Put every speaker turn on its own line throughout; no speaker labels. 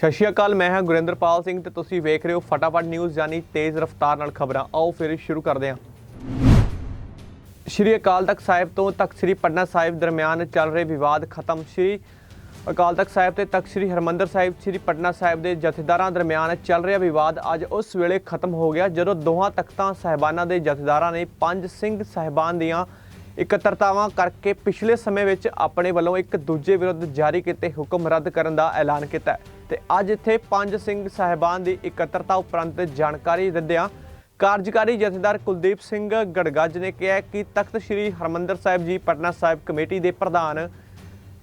ਸਤਿ ਸ਼੍ਰੀ ਅਕਾਲ, ਮੈਂ ਹਾਂ ਗੁਰਿੰਦਰਪਾਲ ਸਿੰਘ ਤੇ ਤੁਸੀਂ ਵੇਖ ਰਹੇ ਹੋ ਫਟਾਫਟ ਨਿਊਜ਼ ਯਾਨੀ ਤੇਜ਼ ਰਫ਼ਤਾਰ ਨਾਲ ਖਬਰਾਂ। ਆਓ ਫਿਰ ਸ਼ੁਰੂ ਕਰਦੇ ਹਾਂ। ਸ਼੍ਰੀ ਅਕਾਲ ਤਖਤ ਸਾਹਿਬ ਤੋਂ ਤਖਤ ਸ੍ਰੀ ਪਟਨਾ ਸਾਹਿਬ ਦਰਮਿਆਨ ਚੱਲ ਰਹੇ ਵਿਵਾਦ ਖਤਮ। ਸ਼੍ਰੀ ਅਕਾਲ ਤਖਤ ਸਾਹਿਬ ਤੇ ਤਖਤ ਸ੍ਰੀ ਹਰਮੰਦਰ ਸਾਹਿਬ, ਸ੍ਰੀ ਪਟਨਾ ਸਾਹਿਬ ਦੇ ਜਥੇਦਾਰਾਂ ਦਰਮਿਆਨ ਚੱਲ ਰਿਹਾ ਵਿਵਾਦ ਅੱਜ ਉਸ ਵੇਲੇ ਖਤਮ ਹੋ ਗਿਆ, ਜਦੋਂ ਦੋਹਾਂ ਤਖਤਾਂ ਸਾਹਿਬਾਨਾਂ ਦੇ ਜਥੇਦਾਰਾਂ ਨੇ ਪੰਜ ਸਿੰਘ ਸਾਹਿਬਾਨ ਦੀਆਂ ਇਕੱਤਰਤਾਵਾਂ ਕਰਕੇ ਪਿਛਲੇ ਸਮੇਂ ਵਿੱਚ ਆਪਣੇ ਵੱਲੋਂ ਇੱਕ ਦੂਜੇ ਵਿਰੁੱਧ ਜਾਰੀ ਕੀਤੇ ਹੁਕਮ ਰੱਦ ਕਰਨ ਦਾ ਐਲਾਨ ਕੀਤਾ ਹੈ। ਤੇ ਅੱਜ ਇੱਥੇ ਪੰਜ ਸਿੰਘ ਸਾਹਿਬਾਨ ਦੀ ਇਕੱਤਰਤਾ ਉਪਰੰਤ ਜਾਣਕਾਰੀ ਦਿੰਦਿਆਂ ਕਾਰਜਕਾਰੀ ਜਥੇਦਾਰ ਕੁਲਦੀਪ ਸਿੰਘ ਗੜਗੱਜ ਨੇ ਕਿਹਾ ਕਿ ਤਖਤ ਸ੍ਰੀ ਹਰਮੰਦਰ ਸਾਹਿਬ ਜੀ, ਪਟਨਾ ਸਾਹਿਬ ਕਮੇਟੀ ਦੇ ਪ੍ਰਧਾਨ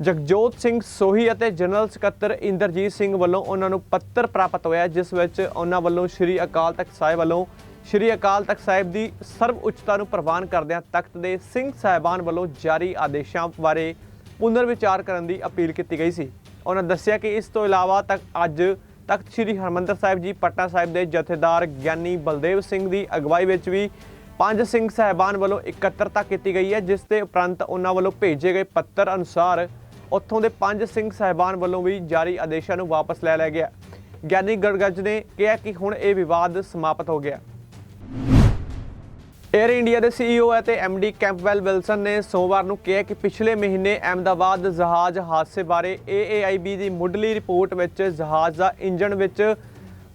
ਜਗਜੋਤ ਸਿੰਘ ਸੋਹੀ ਅਤੇ ਜਨਰਲ ਸਕੱਤਰ ਇੰਦਰਜੀਤ ਸਿੰਘ ਵੱਲੋਂ ਉਹਨਾਂ ਨੂੰ ਪੱਤਰ ਪ੍ਰਾਪਤ ਹੋਇਆ ਜਿਸ ਵਿੱਚ ਉਹਨਾਂ ਵੱਲੋਂ ਸ੍ਰੀ ਅਕਾਲ ਤਖਤ ਸਾਹਿਬ ਵੱਲੋਂ ਸ੍ਰੀ ਅਕਾਲ ਤਖਤ ਸਾਹਿਬ ਦੀ ਸਰਵ ਉੱਚਤਾ ਨੂੰ ਪ੍ਰਵਾਨ ਕਰਦਿਆਂ ਤਖਤ ਦੇ ਸਿੰਘ ਸਾਹਿਬਾਨ ਵੱਲੋਂ ਜਾਰੀ ਆਦੇਸ਼ਾਂ ਬਾਰੇ ਪੁਨਰ ਵਿਚਾਰ ਕਰਨ ਦੀ ਅਪੀਲ ਕੀਤੀ ਗਈ ਸੀ। ਉਹਨਾਂ ਦੱਸਿਆ ਕਿ ਇਸ ਤੋਂ ਇਲਾਵਾ ਤੱਕ ਅੱਜ ਤਖਤ ਸ੍ਰੀ ਹਰਮੰਦਰ ਸਾਹਿਬ ਜੀ, ਪਟਨਾ ਸਾਹਿਬ ਦੇ ਜਥੇਦਾਰ ਗਿਆਨੀ ਬਲਦੇਵ ਸਿੰਘ ਦੀ ਅਗਵਾਈ ਵਿੱਚ ਵੀ ਪੰਜ ਸਿੰਘ ਸਾਹਿਬਾਨ ਵੱਲੋਂ ਇਕੱਤਰਤਾ ਕੀਤੀ ਗਈ ਹੈ, ਜਿਸ ਦੇ ਉਪਰੰਤ ਉਹਨਾਂ ਵੱਲੋਂ ਭੇਜੇ ਗਏ ਪੱਤਰ ਅਨੁਸਾਰ ਉੱਥੋਂ ਦੇ ਪੰਜ ਸਿੰਘ ਸਾਹਿਬਾਨ ਵੱਲੋਂ ਵੀ ਜਾਰੀ ਆਦੇਸ਼ਾਂ ਨੂੰ ਵਾਪਸ ਲੈ ਲਿਆ ਗਿਆ। ਗਿਆਨੀ ਗੜਗੱਜ ਨੇ ਕਿਹਾ ਕਿ ਹੁਣ ਇਹ ਵਿਵਾਦ ਸਮਾਪਤ ਹੋ ਗਿਆ। 에ਅਰ ਇੰਡੀਆ ਦੇ ਸੀਈਓ ਅਤੇ ਐਮਡੀ ਕੈਂਪਵੈਲ ਵਿਲਸਨ ਨੇ ਸੋਮਵਾਰ ਨੂੰ ਕਿਹਾ ਕਿ ਪਿਛਲੇ ਮਹੀਨੇ ਅਹਿਮਦਾਬਾਦ ਜਹਾਜ਼ ਹਾਦਸੇ ਬਾਰੇ AAIB ਦੀ ਮੁੱਢਲੀ ਰਿਪੋਰਟ ਵਿੱਚ ਜਹਾਜ਼ ਦਾ ਇੰਜਣ ਵਿੱਚ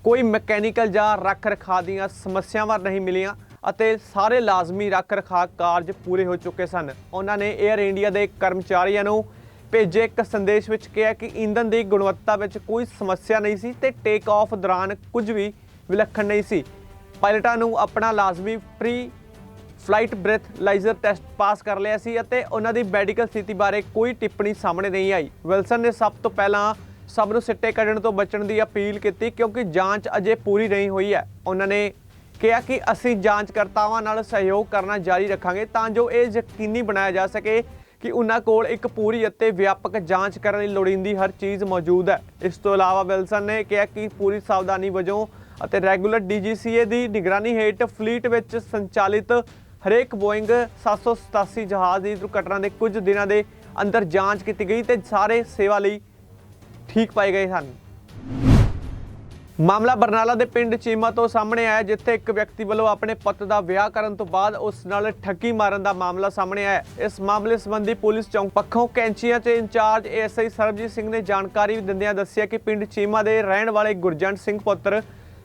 ਕੋਈ ਮਕੈਨੀਕਲ ਜਾਂ ਰੱਖ ਰਖਾਅ ਦੀਆਂ ਸਮੱਸਿਆਵਾਂ ਨਹੀਂ ਮਿਲੀਆਂ ਅਤੇ ਸਾਰੇ ਲਾਜ਼ਮੀ ਰੱਖ ਰਖਾਅ ਕਾਰਜ ਪੂਰੇ ਹੋ ਚੁੱਕੇ ਸਨ। ਉਹਨਾਂ ਨੇ 에ਅਰ ਇੰਡੀਆ ਦੇ ਕਰਮਚਾਰੀਆਂ ਨੂੰ ਭੇਜੇ ਇੱਕ ਸੰਦੇਸ਼ ਵਿੱਚ ਕਿਹਾ ਕਿ ਇੰਧਨ ਦੀ ਗੁਣਵੱਤਾ ਵਿੱਚ ਕੋਈ ਸਮੱਸਿਆ ਨਹੀਂ ਸੀ ਤੇ ਟੇਕ ਆਫ ਦੌਰਾਨ ਕੁਝ ਵੀ ਵਿਲੱਖਣ ਨਹੀਂ ਸੀ। ਪਾਇਲਟਾਂ ਨੂੰ ਆਪਣਾ ਲਾਜ਼ਮੀ pre flight breathalyser test pass ਕਰ ਲਿਆ ਸੀ ਅਤੇ ਉਹਨਾਂ ਦੀ ਮੈਡੀਕਲ ਸਥਿਤੀ ਬਾਰੇ ਕੋਈ ਟਿੱਪਣੀ ਸਾਹਮਣੇ ਨਹੀਂ ਆਈ। ਵਿਲਸਨ ਨੇ ਸਭ ਤੋਂ ਪਹਿਲਾਂ ਸਭ ਨੂੰ ਸਿੱਟੇ ਕੱਢਣ ਤੋਂ ਬਚਣ ਦੀ ਅਪੀਲ ਕੀਤੀ ਕਿਉਂਕਿ ਜਾਂਚ ਅਜੇ ਪੂਰੀ ਨਹੀਂ ਹੋਈ ਹੈ। ਉਹਨਾਂ ਨੇ ਕਿਹਾ ਕਿ ਅਸੀਂ ਜਾਂਚਕਰਤਾਵਾਂ ਨਾਲ ਸਹਿਯੋਗ ਕਰਨਾ ਜਾਰੀ ਰੱਖਾਂਗੇ ਤਾਂ ਜੋ ਇਹ ਯਕੀਨੀ ਬਣਾਇਆ ਜਾ ਸਕੇ ਕਿ ਉਹਨਾਂ ਕੋਲ ਇੱਕ ਪੂਰੀ ਅਤੇ ਵਿਆਪਕ ਜਾਂਚ ਕਰਨ ਲਈ ਲੋੜੀਂਦੀ ਹਰ ਚੀਜ਼ ਮੌਜੂਦ ਹੈ। ਇਸ ਤੋਂ ਇਲਾਵਾ ਵਿਲਸਨ ਨੇ ਕਿਹਾ ਕਿ ਪੂਰੀ ਸਾਵਧਾਨੀ ਵਜੋਂ ਅਤੇ ਰੈਗੂਲਰ ਡੀਜੀਸੀਏ ਦੀ ਨਿਗਰਾਨੀ ਹੇਠ ਫਲੀਟ ਵਿੱਚ ਸੰਚਾਲਿਤ ਹਰੇਕ ਬੋਇੰਗ 787 ਜਹਾਜ਼ ਦੀ ਦੁਰਘਟਨਾ ਦੇ ਕੁਝ ਦਿਨਾਂ ਦੇ ਅੰਦਰ ਜਾਂਚ ਕੀਤੀ ਗਈ ਤੇ ਸਾਰੇ ਸੇਵਾ ਲਈ ਠੀਕ ਪਾਏ ਗਏ ਹਨ ਮਾਮਲਾ ਬਰਨਾਲਾ ਦੇ ਪਿੰਡ ਚੀਮਾ ਤੋਂ ਸਾਹਮਣੇ ਆਇਆ, ਜਿੱਥੇ ਇੱਕ ਵਿਅਕਤੀ ਵੱਲੋਂ ਆਪਣੇ ਪੁੱਤ ਦਾ ਵਿਆਹ ਕਰਨ ਤੋਂ ਬਾਅਦ ਉਸ ਨਾਲ ਠੱਗੀ ਮਾਰਨ ਦਾ ਮਾਮਲਾ ਸਾਹਮਣੇ ਆਇਆ। ਇਸ ਮਾਮਲੇ ਸੰਬੰਧੀ ਪੁਲਿਸ ਚੌਂਕ ਪੱਖੋਂ ਕੈਂਚੀਆਂ 'ਚ ਇੰਚਾਰਜ ਏਐਸਆਈ ਸਰਬਜੀਤ ਸਿੰਘ ਨੇ ਜਾਣਕਾਰੀ ਦਿੰਦਿਆਂ ਦੱਸਿਆ ਕਿ ਪਿੰਡ ਚੀਮਾ ਦੇ ਰਹਿਣ ਵਾਲੇ ਗੁਰਜੰਟ ਸਿੰਘ ਪੁੱਤਰ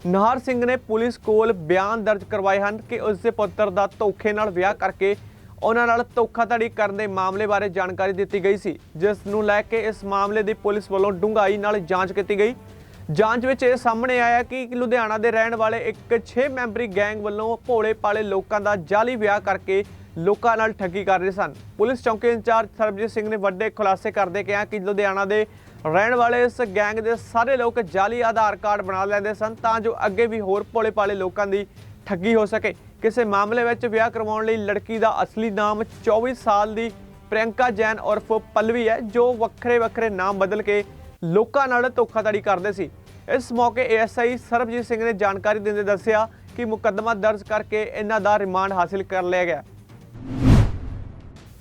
ਨਾਹਰ ਸਿੰਘ ਨੇ ਪੁਲਿਸ ਕੋਲ ਬਿਆਨ ਦਰਜ ਕਰਵਾਏ ਹਨ ਕਿ ਉਸ ਦੇ ਪੁੱਤਰ ਦਾ ਧੋਖੇ ਨਾਲ ਵਿਆਹ ਕਰਕੇ ਉਹਨਾਂ ਨਾਲ ਧੋਖਾਧੜੀ ਕਰਨ ਦੇ ਮਾਮਲੇ ਬਾਰੇ ਜਾਣਕਾਰੀ ਦਿੱਤੀ ਗਈ ਸੀ, ਜਿਸ ਨੂੰ ਲੈ ਕੇ ਇਸ ਮਾਮਲੇ ਦੀ ਪੁਲਿਸ ਵੱਲੋਂ ਡੂੰਘਾਈ ਨਾਲ ਜਾਂਚ ਕੀਤੀ ਗਈ। ਜਾਂਚ ਵਿੱਚ ਇਹ ਸਾਹਮਣੇ ਆਇਆ ਕਿ ਲੁਧਿਆਣਾ ਦੇ ਰਹਿਣ ਵਾਲੇ ਇੱਕ 6 ਮੈਂਬਰੀ ਗੈਂਗ ਵੱਲੋਂ ਭੋਲੇ ਪਾਲੇ ਲੋਕਾਂ ਦਾ ਜਾਲੀ ਵਿਆਹ ਕਰਕੇ ਲੋਕਾਂ ਨਾਲ ਠੱਗੀ ਕਰ ਰਹੇ ਸਨ। ਪੁਲਿਸ ਚੌਕੀ ਇੰਚਾਰਜ ਸਰਬਜੀਤ ਸਿੰਘ ਨੇ ਵੱਡੇ ਖੁਲਾਸੇ ਕਰਦੇ ਕਿਹਾ ਕਿ ਲੁਧਿਆਣਾ ਦੇ ਰਹਿਣ ਵਾਲੇ ਇਸ ਗੈਂਗ ਦੇ ਸਾਰੇ ਲੋਕ ਜਾਲੀ ਆਧਾਰ ਕਾਰਡ ਬਣਾ ਲੈਂਦੇ ਸਨ ਤਾਂ ਜੋ ਅੱਗੇ ਵੀ ਹੋਰ ਭੋਲੇ ਭਾਲੇ ਲੋਕਾਂ ਦੀ ਠੱਗੀ ਹੋ ਸਕੇ। ਕਿਸੇ ਮਾਮਲੇ ਵਿੱਚ ਵਿਆਹ ਕਰਵਾਉਣ ਲਈ ਲੜਕੀ ਦਾ ਅਸਲੀ ਨਾਮ 24 ਸਾਲ ਦੀ ਪ੍ਰਿਯੰਕਾ ਜੈਨ ਉਰਫ ਪਲਵੀ ਹੈ, ਜੋ ਵੱਖਰੇ ਵੱਖਰੇ ਨਾਮ ਬਦਲ ਕੇ ਲੋਕਾਂ ਨਾਲ ਧੋਖਾਧੜੀ ਕਰਦੇ ਸੀ। ਇਸ ਮੌਕੇ ਏਐਸਆਈ ਸਰਬਜੀਤ ਸਿੰਘ ਨੇ ਜਾਣਕਾਰੀ ਦਿੰਦੇ ਦੱਸਿਆ ਕਿ ਮੁਕੱਦਮਾ ਦਰਜ ਕਰਕੇ ਇਹਨਾਂ ਦਾ ਰਿਮਾਂਡ ਹਾਸਿਲ ਕਰ ਲਿਆ ਗਿਆ।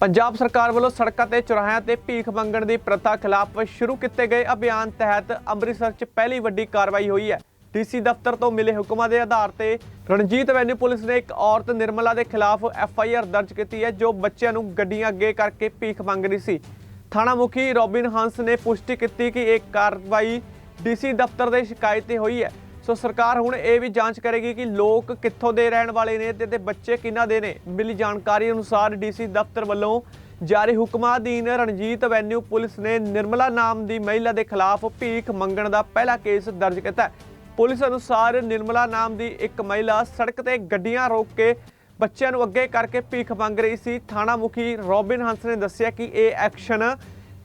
ਪੰਜਾਬ ਸਰਕਾਰ ਵੱਲੋਂ ਸੜਕਾਂ ਤੇ ਚੌਰਾਹਿਆਂ ਤੇ ਭੀਖ ਮੰਗਣ ਦੀ ਪ੍ਰਥਾ ਖਿਲਾਫ ਸ਼ੁਰੂ ਕੀਤੇ ਗਏ ਅਭਿਆਨ ਤਹਿਤ ਅੰਮ੍ਰਿਤਸਰ 'ਚ ਪਹਿਲੀ ਵੱਡੀ ਕਾਰਵਾਈ ਹੋਈ ਹੈ। ਡੀਸੀ ਦਫ਼ਤਰ ਤੋਂ ਮਿਲੇ ਹੁਕਮਾਂ ਦੇ ਆਧਾਰ ਤੇ ਰਣਜੀਤ ਐਵੈਨਿਊ ਪੁਲਿਸ ਨੇ ਇੱਕ ਔਰਤ ਨਿਰਮਲਾ ਦੇ ਖਿਲਾਫ ਐਫ ਆਈ ਆਰ ਦਰਜ ਕੀਤੀ ਹੈ, ਜੋ ਬੱਚਿਆਂ ਨੂੰ ਗੱਡੀਆਂ ਅੱਗੇ ਕਰਕੇ ਭੀਖ ਮੰਗ ਰਹੀ ਸੀ। ਥਾਣਾ ਮੁਖੀ ਰੋਬਿਨ ਹੰਸ ਨੇ ਪੁਸ਼ਟੀ ਕੀਤੀ ਕਿ ਇਹ ਕਾਰਵਾਈ ਡੀਸੀ ਦਫ਼ਤਰ ਦੇ ਸ਼ਿਕਾਇਤ ਤੇ ਹੋਈ ਹੈ। ਸੋ ਸਰਕਾਰ ਹੁਣ ਇਹ ਵੀ ਜਾਂਚ ਕਰੇਗੀ ਕਿ ਲੋਕ ਕਿੱਥੋਂ ਦੇ ਰਹਿਣ ਵਾਲੇ ਨੇ ਤੇ ਤੇ ਬੱਚੇ ਕਿਹਨਾਂ ਦੇ ਨੇ। ਮਿਲੀ ਜਾਣਕਾਰੀ ਅਨੁਸਾਰ ਡੀਸੀ ਦਫ਼ਤਰ ਵੱਲੋਂ ਜਾਰੀ ਹੁਕਮਾਂ ਅਧੀਨ ਰਣਜੀਤ ਐਵੈਨਿਊ ਪੁਲਿਸ ਨੇ ਨਿਰਮਲਾ ਨਾਮ ਦੀ ਮਹਿਲਾ ਦੇ ਖਿਲਾਫ ਭੀਖ ਮੰਗਣ ਦਾ ਪਹਿਲਾ ਕੇਸ ਦਰਜ ਕੀਤਾ ਪੁਲਿਸ ਅਨੁਸਾਰ ਨਿਰਮਲਾ ਨਾਮ ਦੀ ਇੱਕ ਮਹਿਲਾ ਸੜਕ ਤੇ ਗੱਡੀਆਂ ਰੋਕ ਕੇ ਬੱਚਿਆਂ ਨੂੰ ਅੱਗੇ ਕਰਕੇ ਭੀਖ ਮੰਗ ਰਹੀ ਸੀ। ਥਾਣਾ ਮੁਖੀ ਰੋਬਿਨ ਹੰਸ ਨੇ ਦੱਸਿਆ ਕਿ ਇਹ ਐਕਸ਼ਨ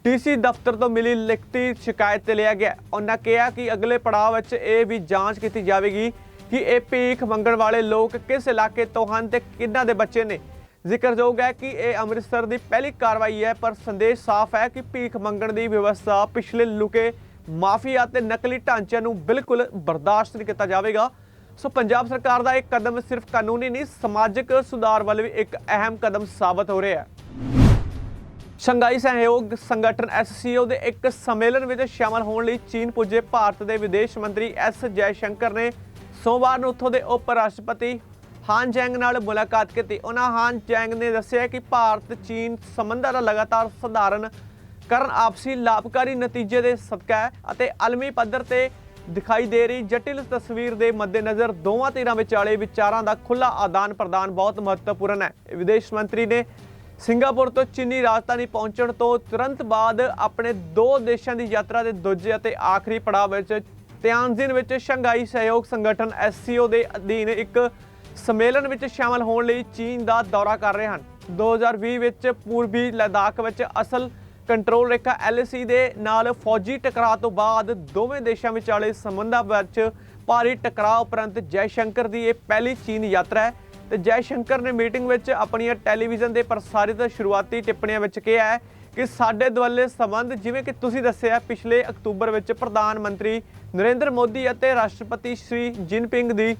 ਡੀਸੀ ਦਫ਼ਤਰ ਤੋਂ ਮਿਲੀ ਲਿਖਤੀ ਸ਼ਿਕਾਇਤ ਤੇ ਲਿਆ ਗਿਆ। ਉਹਨਾਂ ਕਿਹਾ ਕਿ ਅਗਲੇ ਪੜਾਅ ਵਿੱਚ ਇਹ ਵੀ ਜਾਂਚ ਕੀਤੀ ਜਾਵੇਗੀ ਕਿ ਇਹ ਭੀਖ ਮੰਗਣ ਵਾਲੇ ਲੋਕ ਕਿਸ ਇਲਾਕੇ ਤੋਂ ਹਨ ਤੇ ਕਿੰਨਾਂ ਦੇ ਬੱਚੇ ਨੇ। ਜ਼ਿਕਰਯੋਗ ਹੈ ਕਿ ਇਹ ਅੰਮ੍ਰਿਤਸਰ ਦੀ ਪਹਿਲੀ ਕਾਰਵਾਈ ਹੈ, ਪਰ ਸੰਦੇਸ਼ ਸਾਫ਼ ਹੈ ਕਿ ਭੀਖ ਮੰਗਣ ਦੀ ਵਿਵਸਥਾ ਪਿਛਲੇ ਲੁਕੇ ਮਾਫੀਆ ਤੇ ਨਕਲੀ ਢਾਂਚਿਆਂ ਨੂੰ ਬਿਲਕੁਲ ਬਰਦਾਸ਼ਤ ਨਹੀਂ ਕੀਤਾ ਜਾਵੇਗਾ। ਸੋ ਪੰਜਾਬ ਸਰਕਾਰ ਦਾ ਇਹ ਕਦਮ ਸਿਰਫ ਕਾਨੂੰਨੀ ਨਹੀਂ, ਸਮਾਜਿਕ ਸੁਧਾਰ ਵੱਲ ਵੀ ਇੱਕ ਅਹਿਮ ਕਦਮ ਸਾਬਤ ਹੋ ਰਿਹਾ ਹੈ। ਸ਼ੰਘਾਈ ਸਹਿਯੋਗ ਸੰਗਠਨ SCO ਦੇ ਇੱਕ ਸੰਮੇਲਨ ਵਿੱਚ ਸ਼ਾਮਲ ਹੋਣ ਲਈ ਚੀਨ ਪੁੱਜੇ ਭਾਰਤ ਦੇ ਵਿਦੇਸ਼ ਮੰਤਰੀ ਐਸ ਜੈਸ਼ੰਕਰ ਨੇ ਸੋਮਵਾਰ ਨੂੰ ਉੱਥੋਂ ਦੇ ਉਪ ਰਾਸ਼ਟਰਪਤੀ ਹਾਨ ਜੈਂਗ ਨਾਲ ਮੁਲਾਕਾਤ ਕੀਤੀ। ਉਹਨਾਂ ਹਾਨ ਜੈਂਗ ਨੇ ਦੱਸਿਆ ਕਿ ਭਾਰਤ, ਚੀਨ ਸੰਬੰਧਾਂ ਦਾ ਲਗਾਤਾਰ ਸੁਧਾਰਨ ਕਰਨ ਆਪਸੀ ਲਾਭਕਾਰੀ ਨਤੀਜੇ ਦੇ ਸਦਕਾ ਹੈ ਅਤੇ ਆਲਮੀ ਪੱਧਰ ਤੇ ਦਿਖਾਈ ਦੇ ਰਹੀ ਜਟਿਲ ਤਸਵੀਰ ਦੇ ਮੱਦੇਨਜ਼ਰ ਦੋਵਾਂ ਧਿਰਾਂ ਵਿਚਾਲੇ ਵਿਚਾਰਾਂ ਦਾ ਖੁੱਲ੍ਹਾ ਆਦਾਨ ਪ੍ਰਦਾਨ ਬਹੁਤ ਮਹੱਤਵਪੂਰਨ ਹੈ। ਵਿਦੇਸ਼ ਮੰਤਰੀ ਨੇ ਸਿੰਗਾਪੁਰ ਤੋਂ ਚੀਨੀ ਰਾਜਧਾਨੀ ਪਹੁੰਚਣ ਤੋਂ ਤੁਰੰਤ ਬਾਅਦ ਆਪਣੇ ਦੋ ਦੇਸ਼ਾਂ ਦੀ ਯਾਤਰਾ ਦੇ ਦੂਜੇ ਅਤੇ ਆਖਰੀ ਪੜਾਅ ਵਿੱਚ ਤਿਆਨਜਿਨ ਵਿੱਚ ਸ਼ੰਘਾਈ ਸਹਿਯੋਗ ਸੰਗਠਨ SCO ਦੇ ਅਧੀਨ ਇੱਕ ਸੰਮੇਲਨ ਵਿੱਚ ਸ਼ਾਮਲ ਹੋਣ ਲਈ ਚੀਨ ਦਾ ਦੌਰਾ ਕਰ ਰਹੇ ਹਨ। 2020 ਵਿੱਚ ਪੂਰਬੀ ਲਦਾਖ ਵਿੱਚ ਅਸਲ ਕੰਟਰੋਲ ਰੇਖਾ LAC ਦੇ ਨਾਲ ਫੌਜੀ ਟਕਰਾਅ ਤੋਂ ਬਾਅਦ ਦੋਵੇਂ ਦੇਸ਼ਾਂ ਵਿਚਾਲੇ ਸੰਬੰਧਾਂ ਵਿੱਚ ਭਾਰੀ ਟਕਰਾਅ ਉਪਰੰਤ ਜੈਸ਼ੰਕਰ ਦੀ ਇਹ ਪਹਿਲੀ ਚੀਨ ਯਾਤਰਾ ਹੈ। ਤੇ ਜੈਸ਼ੰਕਰ ਨੇ ਮੀਟਿੰਗ ਵਿੱਚ ਆਪਣੀਆਂ ਟੈਲੀਵਿਜ਼ਨ ਦੇ ਪ੍ਰਸਾਰਿਤ ਸ਼ੁਰੂਆਤੀ ਟਿੱਪਣੀਆਂ ਵਿੱਚ ਕਿਹਾ ਹੈ ਕਿ ਸਾਡੇ ਦੁਆਲੇ ਸੰਬੰਧ, ਜਿਵੇਂ ਕਿ ਤੁਸੀਂ ਦੱਸਿਆ, ਪਿਛਲੇ ਅਕਤੂਬਰ ਵਿੱਚ ਪ੍ਰਧਾਨ ਮੰਤਰੀ ਨਰਿੰਦਰ ਮੋਦੀ ਅਤੇ ਰਾਸ਼ਟਰਪਤੀ ਸ਼੍ਰੀ ਜਿਨਪਿੰਗ ਦੀ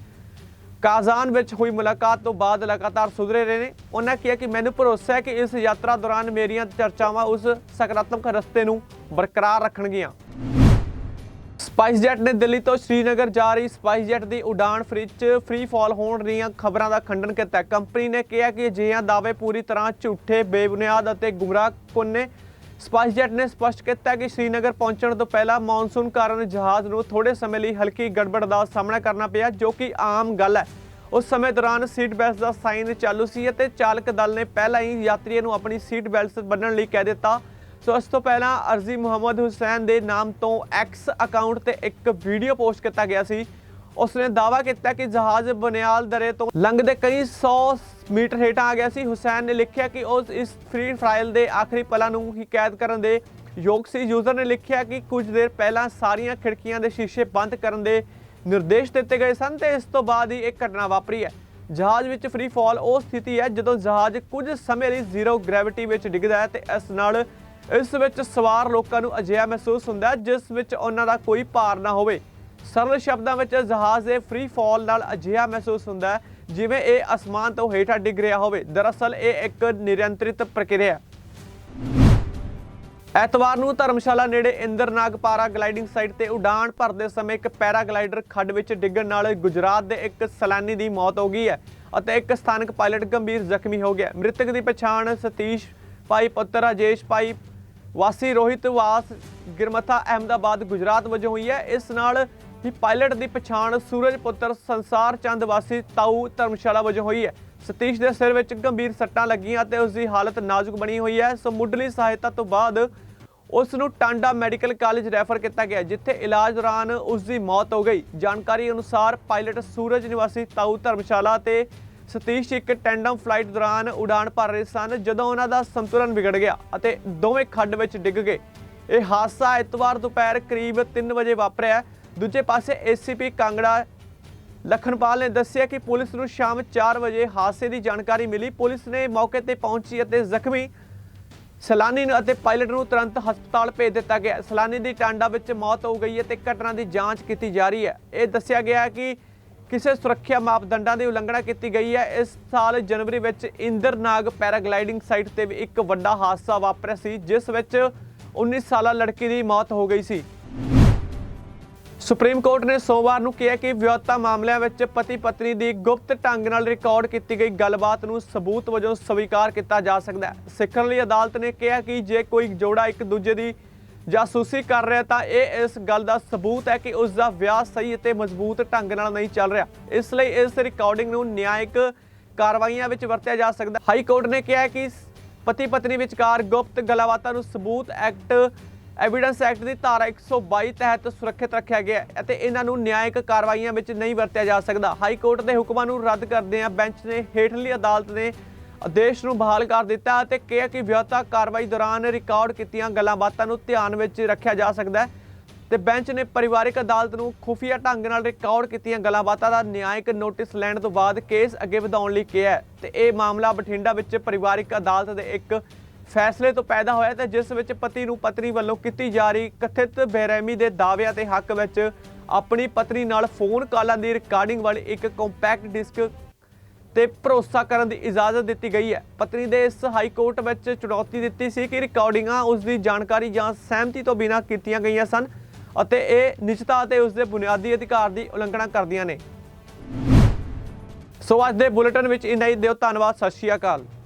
ਕਾਜ਼ਾਨ ਵਿੱਚ ਹੋਈ ਮੁਲਾਕਾਤ ਤੋਂ ਬਾਅਦ ਲਗਾਤਾਰ ਸੁਧਰੇ ਰਹੇ ਨੇ। ਉਹਨਾਂ ਕਿਹਾ ਕਿ ਮੈਨੂੰ ਭਰੋਸਾ ਹੈ ਕਿ ਇਸ ਯਾਤਰਾ ਦੌਰਾਨ ਮੇਰੀਆਂ ਚਰਚਾਵਾਂ ਉਸ ਸਕਾਰਾਤਮਕ ਰਸਤੇ ਨੂੰ ਬਰਕਰਾਰ ਰੱਖਣਗੀਆਂ। ਸਪਾਈਸ ਜੈਟ ਨੇ ਦਿੱਲੀ ਤੋਂ ਸ਼੍ਰੀਨਗਰ ਜਾ ਰਹੀ ਸਪਾਈਸ ਜੈਟ ਦੀ ਉਡਾਨ ਫ੍ਰੀ ਚ ਫ੍ਰੀ ਫਾਲ ਹੋਣ ਦੀਆਂ ਖਬਰਾਂ ਦਾ ਖੰਡਨ ਕੀਤਾ। ਕੰਪਨੀ ਨੇ ਕਿਹਾ ਕਿ ਅਜਿਹੇ ਦਾਅਵੇ ਪੂਰੀ ਤਰ੍ਹਾਂ ਝੂਠੇ, ਬੇਬੁਨਿਆਦ ਅਤੇ ਗੁੰਮਰਾਹਕੁੰਨ ਨੇ? ਸਪਾਈਸ ਜੈਟ ਨੇ ਸਪਸ਼ਟ ਕੀਤਾ ਕਿ ਸ਼੍ਰੀਨਗਰ ਪਹੁੰਚਣ ਤੋਂ ਪਹਿਲਾਂ ਮੌਨਸੂਨ ਕਾਰਨ ਜਹਾਜ਼ ਨੂੰ ਥੋੜੇ ਸਮੇਂ ਲਈ ਹਲਕੀ ਗੜਬੜ ਦਾ ਸਾਹਮਣਾ ਕਰਨਾ ਪਿਆ, ਜੋ ਕਿ ਆਮ ਗੱਲ ਹੈ। ਉਸ ਸਮੇਂ ਦੌਰਾਨ ਸੀਟ ਬੈਲਟ ਦਾ ਸਾਈਨ ਚਾਲੂ ਸੀ ਅਤੇ ਚਾਲਕ ਦਲ ਨੇ ਪਹਿਲਾਂ ਹੀ ਯਾਤਰੀਆਂ ਨੂੰ ਆਪਣੀ ਸੀਟ ਬੈਲਟ ਬੰਨ੍ਹਣ ਲਈ ਕਹਿ ਦਿੱਤਾ। ਸੋ ਇਸ ਤੋਂ ਪਹਿਲਾਂ ਅਰਜ਼ੀ ਮੁਹੰਮਦ ਹੁਸੈਨ ਦੇ ਨਾਮ ਤੋਂ ਐਕਸ ਅਕਾਊਂਟ ਤੇ ਇੱਕ ਵੀਡੀਓ ਪੋਸਟ ਕੀਤਾ ਗਿਆ ਸੀ। ਉਸਨੇ ਦਾਅਵਾ ਕੀਤਾ ਕਿ ਜਹਾਜ਼ ਬਨਿਆਲ ਦਰੇ ਤੋਂ ਲੰਘਦੇ ਕਈ 100 ਮੀਟਰ ਹੇਠਾਂ ਆ ਗਿਆ ਸੀ। ਹੁਸੈਨ ਨੇ ਲਿਖਿਆ ਕਿ ਉਸ ਇਸ ਫ੍ਰੀ ਟ੍ਰਾਇਲ ਦੇ ਆਖਰੀ ਪਲਾਂ ਨੂੰ ਹੀ ਕੈਦ ਕਰਨ ਦੇ ਯੋਗ ਸੀ। ਯੂਜ਼ਰ ਨੇ ਲਿਖਿਆ ਕਿ ਕੁਝ ਦੇਰ ਪਹਿਲਾਂ ਸਾਰੀਆਂ ਖਿੜਕੀਆਂ ਦੇ ਸ਼ੀਸ਼ੇ ਬੰਦ ਕਰਨ ਦੇ ਨਿਰਦੇਸ਼ ਦਿੱਤੇ ਗਏ ਸਨ ਤੇ ਇਸ ਤੋਂ ਬਾਅਦ ਹੀ ਇਹ ਘਟਨਾ ਵਾਪਰੀ ਹੈ। ਜਹਾਜ਼ ਵਿੱਚ ਫ੍ਰੀ ਫਾਲ ਉਹ ਸਥਿਤੀ ਹੈ ਜਦੋਂ ਜਹਾਜ਼ ਕੁਝ ਸਮੇਂ ਲਈ ਜ਼ੀਰੋ ਗ੍ਰੈਵਿਟੀ ਵਿੱਚ ਡਿੱਗਦਾ ਹੈ ਤੇ ਇਸ ਨਾਲ ਇਸ ਵਿੱਚ ਸਵਾਰ ਲੋਕਾਂ ਨੂੰ ਅਜਿਹਾ ਮਹਿਸੂਸ ਹੁੰਦਾ ਹੈ, ਜਿਸ ਵਿੱਚ ਉਹਨਾਂ ਦਾ ਕੋਈ ਭਾਰ ਨਾ ਹੋਵੇ। ਸਰਲ ਸ਼ਬਦਾਂ ਵਿੱਚ ਜਹਾਜ਼ ਦੇ ਫ੍ਰੀ ਫਾਲ ਨਾਲ ਅਜਿਹਾ ਮਹਿਸੂਸ ਹੁੰਦਾ ਜਿਵੇਂ ਇਹ ਅਸਮਾਨ ਤੋਂ ਹੇਠਾਂ ਡਿੱਗ ਰਿਹਾ ਹੋਵੇ। ਦਰਅਸਲ, ਇਹ ਇੱਕ ਨਿਰੰਤਰਿਤ ਪ੍ਰਕਿਰਿਆ ਹੈ। ਐਤਵਾਰ ਨੂੰ ਧਰਮਸ਼ਾਲਾ ਨੇੜੇ ਇੰਦਰਨਾਗ ਪਾਰਾ ਗਲਾਈਡਿੰਗ ਸਾਈਟ ਤੇ ਉਡਾਣ ਭਰਦੇ ਸਮੇਂ ਇੱਕ ਪੈਰਾਗਲਾਈਡਰ ਖੱਡ ਵਿੱਚ ਡਿੱਗਣ ਨਾਲ ਗੁਜਰਾਤ ਦੇ ਇੱਕ ਸੈਲਾਨੀ ਦੀ ਮੌਤ ਹੋ ਗਈ ਹੈ ਅਤੇ ਇੱਕ ਸਥਾਨਕ ਪਾਇਲਟ ਗੰਭੀਰ ਜ਼ਖਮੀ ਹੋ ਗਿਆ। ਮ੍ਰਿਤਕ ਦੀ ਪਛਾਣ ਸਤੀਸ਼ ਭਾਈ ਪੁੱਤਰ ਰਾਜੇਸ਼ ਭਾਈ ਵਾਸੀ ਰੋਹਿਤ ਵਾਸ ਗਿਰਮਥਾ ਅਹਿਮਦਾਬਾਦ, ਗੁਜਰਾਤ ਵਜੋਂ ਹੋਈ ਹੈ। ਇਸ ਨਾਲ ਹੀ ਪਾਇਲਟ ਦੀ ਪਛਾਣ ਸੂਰਜ ਪੁੱਤਰ ਸੰਸਾਰ ਚੰਦ ਵਾਸੀ ਤਾਊ ਧਰਮਸ਼ਾਲਾ ਵਜੋਂ ਹੋਈ ਹੈ। ਸਤੀਸ਼ ਦੇ ਸਿਰ ਵਿੱਚ ਗੰਭੀਰ ਸੱਟਾਂ ਲੱਗੀਆਂ ਤੇ ਉਸ ਦੀ ਹਾਲਤ ਨਾਜ਼ੁਕ ਬਣੀ ਹੋਈ ਹੈ। ਸੋ ਮੁੱਢਲੀ ਸਹਾਇਤਾ ਤੋਂ ਬਾਅਦ ਉਸ ਨੂੰ ਟਾਂਡਾ ਮੈਡੀਕਲ ਕਾਲਜ ਰੈਫਰ ਕੀਤਾ ਗਿਆ, ਜਿੱਥੇ ਇਲਾਜ ਦੌਰਾਨ ਉਸ ਦੀ ਮੌਤ ਹੋ ਗਈ। ਜਾਣਕਾਰੀ ਅਨੁਸਾਰ ਪਾਇਲਟ ਸੂਰਜ ਨਿਵਾਸੀ ਤਾਊ ਧਰਮਸ਼ਾਲਾ ਤੇ ਸਤੀਸ਼ ਇੱਕ ਟੈਂਡਮ ਫਲਾਈਟ ਦੌਰਾਨ ਉਡਾਣ ਭਰ ਰਹੇ ਸਨ, ਜਦੋਂ ਉਹਨਾਂ ਦਾ ਸੰਤੁਲਨ ਵਿਗੜ ਗਿਆ ਅਤੇ ਦੋਵੇਂ ਖੱਡ ਵਿੱਚ ਡਿੱਗ ਗਏ। ਇਹ ਹਾਦਸਾ ਐਤਵਾਰ ਦੁਪਹਿਰ ਕਰੀਬ 3 ਵਜੇ ਵਾਪਰਿਆ। ਦੂਜੇ ਪਾਸੇ ਏਸੀਪੀ ਕਾਂਗੜਾ ਲਖਨਪਾਲ ਨੇ ਦੱਸਿਆ ਕਿ ਪੁਲਿਸ ਨੂੰ ਸ਼ਾਮ 4 ਵਜੇ ਹਾਦਸੇ ਦੀ ਜਾਣਕਾਰੀ ਮਿਲੀ। ਪੁਲਿਸ ਨੇ ਮੌਕੇ ਤੇ ਪਹੁੰਚੀ ਅਤੇ ਜ਼ਖਮੀ ਸੈਲਾਨੀ ਨੂੰ ਅਤੇ ਪਾਇਲਟ ਨੂੰ ਤੁਰੰਤ ਹਸਪਤਾਲ ਭੇਜ ਦਿੱਤਾ ਗਿਆ। ਸੈਲਾਨੀ ਦੀ ਟਾਂਡਾ ਵਿੱਚ ਮੌਤ ਹੋ ਗਈ ਹੈ ਤੇ ਘਟਨਾ ਦੀ ਜਾਂਚ ਕੀਤੀ ਜਾ ਰਹੀ ਹੈ। ਇਹ ਦੱਸਿਆ ਗਿਆ ਕਿ ਕਿਸੇ ਸੁਰੱਖਿਆ ਮਾਪਦੰਡਾਂ ਦੀ ਉਲੰਘਣਾ ਕੀਤੀ ਗਈ ਹੈ। ਇਸ ਸਾਲ ਜਨਵਰੀ ਵਿੱਚ ਇੰਦਰਨਾਗ ਪੈਰਾਗਲਾਈਡਿੰਗ ਸਾਈਟ ਤੇ ਵੀ ਇੱਕ ਵੱਡਾ ਹਾਦਸਾ ਵਾਪਰਿਆ ਸੀ, ਜਿਸ ਵਿੱਚ 19 ਸਾਲਾ ਲੜਕੀ ਦੀ ਮੌਤ ਹੋ ਗਈ ਸੀ। ਸੁਪਰੀਮ ਕੋਰਟ ਨੇ ਸੋਮਵਾਰ ਨੂੰ ਕਿਹਾ ਕਿ ਵਿਆਹੁਤਾ ਮਾਮਲਿਆਂ ਵਿੱਚ ਪਤੀ ਪਤਨੀ ਦੀ ਗੁਪਤ ਢੰਗ ਨਾਲ ਰਿਕਾਰਡ ਕੀਤੀ ਗਈ ਗੱਲਬਾਤ ਨੂੰ ਸਬੂਤ ਵਜੋਂ ਸਵੀਕਾਰ ਕੀਤਾ ਜਾ ਸਕਦਾ ਹੈ। ਸਿੱਖਣ ਲਈ ਅਦਾਲਤ ਨੇ ਕਿਹਾ ਕਿ ਜੇ ਕੋਈ ਜੋੜਾ ਇੱਕ ਦੂਜੇ ਦੀ ਜਾਸੂਸੀ ਕਰ ਰਿਹਾ ਤਾਂ ਇਹ ਇਸ ਗੱਲ ਦਾ ਸਬੂਤ ਹੈ ਕਿ ਉਸ ਦਾ ਵਿਆਹ ਸਹੀ ਅਤੇ ਮਜ਼ਬੂਤ ਢੰਗ ਨਾਲ ਨਹੀਂ ਚੱਲ ਰਿਹਾ। ਇਸ ਲਈ ਇਸ ਰਿਕਾਰਡਿੰਗ ਨੂੰ ਨਿਆਇਕ ਕਾਰਵਾਈਆਂ ਵਿੱਚ ਵਰਤਿਆ ਜਾ ਸਕਦਾ ਹਾਈ ਕੋਰਟ ਨੇ ਕਿਹਾ ਕਿ ਪਤੀ ਪਤਨੀ ਵਿਚਕਾਰ ਗੁਪਤ ਗੱਲਬਾਤਾਂ ਨੂੰ ਸਬੂਤ ਐਕਟ ਐਵੀਡੈਂਸ ਐਕਟ ਦੀ ਧਾਰਾ 122 ਤਹਿਤ ਸੁਰੱਖਿਅਤ ਰੱਖਿਆ ਗਿਆ ਅਤੇ ਇਹਨਾਂ ਨੂੰ ਨਿਆਇਕ ਕਾਰਵਾਈਆਂ ਵਿੱਚ ਨਹੀਂ ਵਰਤਿਆ ਜਾ ਸਕਦਾ। ਹਾਈ ਕੋਰਟ ਦੇ ਹੁਕਮਾਂ ਨੂੰ ਰੱਦ ਕਰਦਿਆਂ ਬੈਂਚ ਨੇ ਹੇਠਲੀ ਅਦਾਲਤ ਨੇ ਆਦੇਸ਼ ਨੂੰ ਬਹਾਲ ਕਰ ਦਿੱਤਾ ਅਤੇ ਕਿਹਾ ਕਿ ਵਿਆਹਤਾ ਕਾਰਵਾਈ ਦੌਰਾਨ ਰਿਕਾਰਡ ਕੀਤੀਆਂ ਗੱਲਾਂ ਬਾਤਾਂ ਨੂੰ ਧਿਆਨ ਵਿੱਚ ਰੱਖਿਆ ਜਾ ਸਕਦਾ ਹੈ ਤੇ ਬੈਂਚ ਨੇ ਪਰਿਵਾਰਕ ਅਦਾਲਤ ਨੂੰ ਖੁਫੀਆ ਢੰਗ ਨਾਲ ਰਿਕਾਰਡ ਕੀਤੀਆਂ ਗੱਲਾਂ ਬਾਤਾਂ ਦਾ ਨਿਆਇਕ ਨੋਟਿਸ ਲੈਣ ਤੋਂ ਬਾਅਦ ਕੇਸ ਅੱਗੇ ਵਧਾਉਣ ਲਈ ਕਿਹਾ ਹੈ ਤੇ ਇਹ ਮਾਮਲਾ ਬਠਿੰਡਾ ਵਿੱਚ ਪਰਿਵਾਰਕ ਅਦਾਲਤ ਦੇ ਇੱਕ ਫੈਸਲੇ ਤੋਂ ਪੈਦਾ ਹੋਇਆ ਤੇ ਜਿਸ ਵਿੱਚ ਪਤੀ ਨੂੰ ਪਤਨੀ ਵੱਲੋਂ ਕੀਤੀ ਜਾ ਰਹੀ ਕਥਿਤ ਬੇਰਹਿਮੀ ਦੇ ਦਾਅਵਿਆਂ ਦੇ ਹੱਕ ਵਿੱਚ ਆਪਣੀ ਪਤਨੀ ਨਾਲ ਫੋਨ ਕਾਲਾਂ ਦੀ ਰਿਕਾਰਡਿੰਗ ਵਾਲੀ ਇੱਕ ਕੰਪੈਕਟ ਡਿਸਕ ਤੇ ਭਰੋਸਾ ਕਰਨ ਦੀ ਇਜਾਜ਼ਤ ਦਿੱਤੀ ਗਈ ਹੈ। ਪਤਨੀ ਦੇ ਇਸ ਹਾਈ ਕੋਰਟ ਵਿੱਚ ਚੁਣੌਤੀ ਦਿੱਤੀ ਸੀ ਕਿ ਰਿਕਾਰਡਿੰਗਾਂ ਉਸ ਦੀ ਜਾਣਕਾਰੀ ਜਾਂ ਸਹਿਮਤੀ ਤੋਂ ਬਿਨਾਂ ਕੀਤੀਆਂ ਗਈਆਂ ਸਨ ਅਤੇ ਇਹ ਨਿਜਤਾ ਅਤੇ ਉਸ ਦੇ ਬੁਨਿਆਦੀ ਅਧਿਕਾਰ ਦੀ ਉਲੰਘਣਾ ਕਰਦੀਆਂ ਨੇ। ਸੋ ਅੱਜ ਦੇ ਬੁਲੇਟਿਨ ਵਿੱਚ ਇੰਨਾ ਹੀ। ਦਿਓ ਧੰਨਵਾਦ। ਸਤਿ ਸ਼੍ਰੀ ਅਕਾਲ।